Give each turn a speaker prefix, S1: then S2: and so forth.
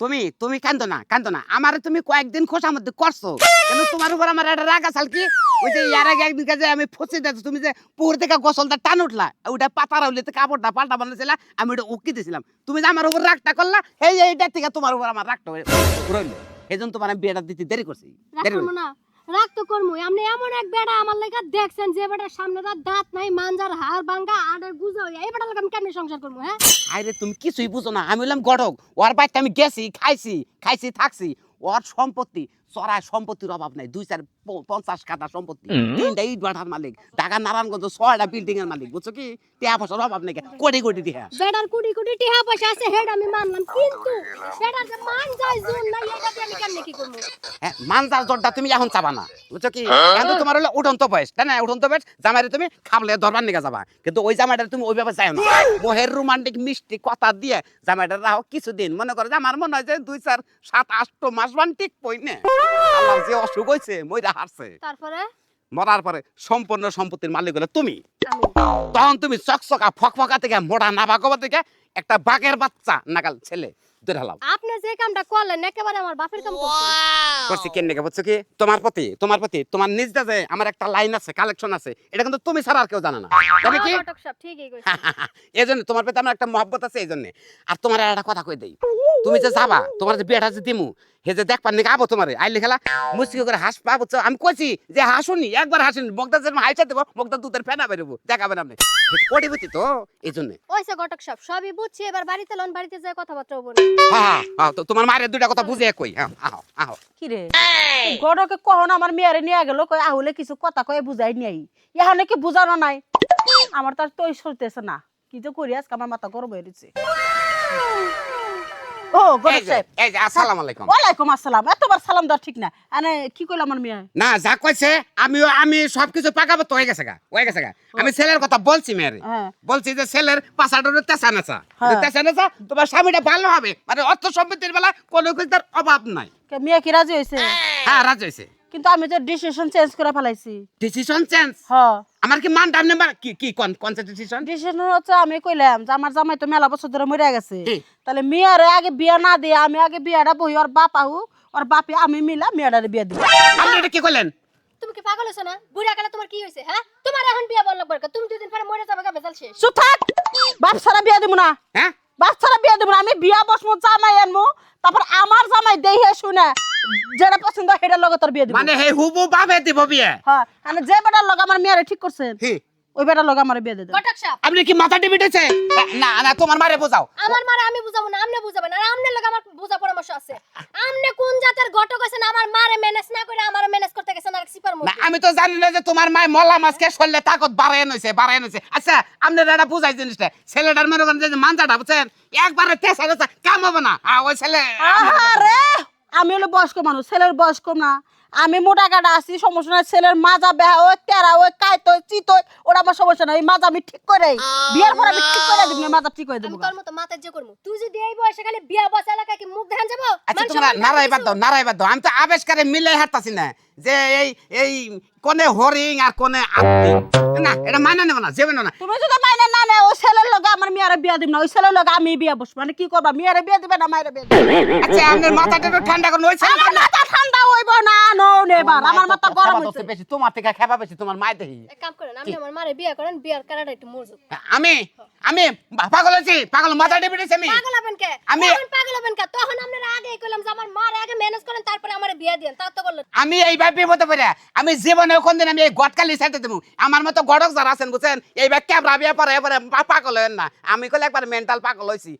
S1: তুমি তুমি কান্দো না কান্দো না। আমার তুমি কয়েকদিন খোসার মধ্যে করছ। কিন্তু তোমার উপর আমার একটা রাগ আসাল কি ওই যে ইয়ার আগে একদিন কাছে আমি ফসে যাচ্ছি তুমি যে পুকুর থেকে গোসলটা টান উঠলা ওটা পাতা রাউলে কাপড়টা পাল্টা বানাইছিলা আমি ওটা উকি দিয়েছিলাম তুমি যে আমার উপর রাগটা করলা এই এইটা থেকে তোমার উপর আমার রাগটা রইল এই জন্য তোমার আমি বিয়েটা দিতে দেরি করছি। দেরি
S2: না। রাগ তো করব আপনি এমন এক বেড়া আমার লেগে দেখছেন যে বেটার সামনে তার দাঁত নাই, মাঞ্জার হাড় ভাঙ্গা আড়ের গুজা হইয়া এই বেটার লাগে আমি কেমনি সংসার করব হ্যাঁ?
S1: আরে তুমি কিছুই বুঝো না। আমি হলাম গড়ক ওর বাড়িতে আমি গেছি, খাইছি খাইছি, থাকছি। ওর সম্পত্তি চড়ায় সম্পত্তির অভাব নাই। দুই চার পঞ্চাশ কাঠা সম্পত্তি। তিনটা ইট ভাটার মালিক ঢাকা নারায়ণগঞ্জ ছয়টা বিল্ডিং এর মালিক বুঝছ কি? টিয়া পয়সার অভাব নেই কোটি কোটি টিয়া
S2: বেটার কোটি কোটি টিহা পয়সা আছে হেড আমি মানলাম। কিন্তু বেটার যে মান যায় জোর নাই এটা দিয়ে আমি কেমনে কি করব?
S1: হ্যাঁ মানজার জোরটা তুমি এখন চাবা না বুঝছ কি? এখন তো তোমার হলো উঠন্ত বয়স তাই না উঠন্ত বয়স জামাইরে তুমি খাবলে ধরবার নিকে যাবা। কিন্তু ওই জামাইটা তুমি ওইভাবে চাই না। মোহের রোমান্টিক মিষ্টি কথা দিয়ে। জামাইটা রাখো কিছুদিন। মনে করো যে আমার মনে হয় যে দুই চার সাত আট মাস মান ঠিক পই না? আল্লাহ যে অসুখ হয়েছে মইরা হারছে।
S2: তারপরে?
S1: মরার পরে সম্পূর্ণ সম্পত্তির মালিক হলো তুমি তখন তুমি চকচকা ফকফকা থেকে মোটা নাবা কবা থেকে একটা বাঘের বাচ্চা নাগাল ছেলে
S2: আপনি যে কামটা করলেন একেবারে আমার বাপের কাম
S1: করছি কেন নাকি? বুঝছ কি? তোমার প্রতি তোমার প্রতি তোমার নিজ যে আমার একটা লাইন আছে কালেকশন আছে। এটা কিন্তু তুমি ছাড়া আর কেউ জানে না। জানে কি? এই জন্য তোমার প্রতি আমার একটা মহব্বত আছে এই জন্য আর তোমার একটা কথা কই দেই? তুমি যে যাবা তোমার যে বিয়েটা যে দিমু হে যে দেখবার নাকি আবো তোমারে। আইলে খেলা মুসকি করে হাস পাবো আমি কইছি যে হাসুনি একবার হাসুনি বগদা যেরকম হাইসা দেবো বগদা দুধের ফেনা বেরোবো দেখাবেন আপনি। কোটিপতি তো এই জন্য
S2: ওইসে ঘটক সাহেব সবই বুঝছি এবার বাড়িতে লন বাড়িতে যায় কথাবার্তা বলি।
S1: হ্যাঁ হ্যাঁ তো তোমার মায়ের দুইটা কথা বুঝে কই হ্যাঁ আহো আহো।
S3: কি রে গড়কে কখন আমার মেয়ারে নিয়ে গেল কই আহুলে কিছু কথা কয়ে বুঝাই নিই। ইহানে কি বুঝানো নাই। আমার তার তৈ সরতেছে না। কি যে করি আজকে আমার মাথা গরম হয়ে
S1: এই
S3: গরিব সাহেব
S1: এই যে আসসালামু আলাইকুম।
S3: ওয়ালাইকুম আসসালাম। এতবার সালাম দেওয়া ঠিক না। আনে কি কইল আমার মেয়ে?
S1: না যা কইছে আমিও আমি সবকিছু পাকাবো তো হয়ে গেছে গা হয়ে গেছে গা। আমি ছেলের কথা বলছি মেয়েরে।
S3: হ্যাঁ।
S1: বলছি যে ছেলের পাশাটা তেসা নেচা
S3: হ্যাঁ।
S1: তেসা নেচা তোমার স্বামীটা ভালো হবে। মানে অর্থ সম্পত্তির বেলা কোনো কিছুর অভাব নাই।
S3: মেয়ে কি রাজি হয়েছে
S1: হ্যাঁ রাজ হয়েছে
S3: কিন্তু আমি যে ডিসিশন চেঞ্জ করে ফেলাইছি।
S1: ডিসিশন চেঞ্জ
S3: হ
S1: আমার কি মান নাম্বার কি কি কোন কোন ডিসিশন
S3: ডিসিশন হচ্ছে আমি কইলাম যে আমার জামাই তো মেলা বছর ধরে মরে গেছে? তাহলে মেয়ের আগে বিয়া না দিয়ে আমি আগে বিয়াটা বহি ওর বাপ আহু ওর বাপে আমি মিলা মেয়েটারে বিয়া দিব।
S1: আপনি এটা কি কইলেন?
S2: তুমি কি পাগল হইছো না? বুড়া কালে তোমার কি হইছে হ্যাঁ? তোমার এখন বিয়া বল লাগবে তুমি দুদিন পরে মরে যাবে বেজাল শেষ।
S3: চুপ থাক! বাপ ছাড়া বিয়া দিব না।
S1: হ্যাঁ?
S3: বাপ ছাড়া বিয়া দিব না। আমি বিয়া বসমু জামাই আনমু তারপর আমার জামাই দেহে শুনে যেটা পছন্দ হয় সেটার লগে তোর বিয়ে দিব।
S1: মানে হে হুবু বাবে দিব বিয়ে?
S3: হ্যাঁ মানে যে বেটার লগে আমার মেয়েরে ঠিক করছেন ওই বেটার লগে আমার বিয়ে দিয়ে
S2: ঘটক সাহেব।
S1: আপনি কি মাথা টিপিটেছে না না তোমার মারে বোঝাও।
S2: আমার মারে আমি বুঝাবো না আমনে বুঝাবেন আর আমনের লগে আমার বুঝা পরামর্শ আছে। আমনে কোন জাতের ঘটক আছেন আমার মারে ম্যানেজ না করে আমার ম্যানেজ করতে গেছেন আর সিপার
S1: না আমি তো জানি না যে তোমার মায় মলা মাছকে শরীরে তাকত বাড়ায় নইছে বাড়ায় নইছে। আচ্ছা আপনার এটা বুঝাই জিনিসটা। ছেলেটার মনে করেন যে মানজাটা বুঝছেন? একবারে তেসা কাম হবে না। আ, ওই ছেলে
S3: আমি হলো বয়স্ক মানুষ ছেলের বয়স্ক না। আমি মোটা কাটা আছি সমস্যা নাই ছেলের মাজা বেহা ওই তেরা ওই কাইত ওই চিত ওই ওটা আমার সমস্যা নাই মাজা আমি ঠিক করে বিয়ার পর আমি ঠিক করে দিব মাজা ঠিক করে
S2: আমি
S3: দেবো
S2: তোর মতো মাথায় যে করব। তুই যদি এই বয়সে খালি বিয়া বসে এলাকায় কি মুখ দেখান যাব?
S1: আচ্ছা তোমরা নারাই বাদ দাও? নারাই বাদ দাও। আমি তো আবেশকারে মিলে হাঁটতাছি না যে এই এই কোনে হরিং আর কোনে আত্মি না এটা মানে নেব না যাবে না।
S3: তুমি যদি মাইনে না নেয় ওই ছেলের লগে আমার মেয়েরে বিয়া দিব না ওই ছেলের লগে আমি বিয়া বসবো। মানে কি করবা? মেয়েরে বিয়া দিবে না মায়েরে বিয়া দিবে?
S1: আচ্ছা আপনার মাথাটা একটু ঠান্ডা করুন ওই
S3: আমার মাথা ঠান্ডা হইব না নো নেবার। আমার মাথা গরম
S1: তো বেশি তোমার থেকে খেপা বেশি তোমার মায় দেখি
S2: এক কাম করেন আপনি আমার মারে বিয়া করেন বিয়ার কারাটা একটু মরজুক।
S1: আমি আমি পাগল আছি পাগল মাথা টিপিটেছি আমি।
S2: পাগল হবেন কে?
S1: আমি-
S2: পাগল হবেন কে? তখন আপনারা আগে কইলাম যে আমার মার আগে ম্যানেজ করেন তারপরে আমার বিয়া দেন তা তো করলেন
S1: আমি এইবার বিপদে পড়ে আমি জীবনে কোনদিন আমি এই গটকালি সাইতে দেবো। আমার মতো গড়ক যারা আছেন বুঝছেন? এইবার ক্যামেরা বিয়ে পরে এবারে পাগল হয়েন না। আমি কলে একবার মেন্টাল পাগল হয়েছি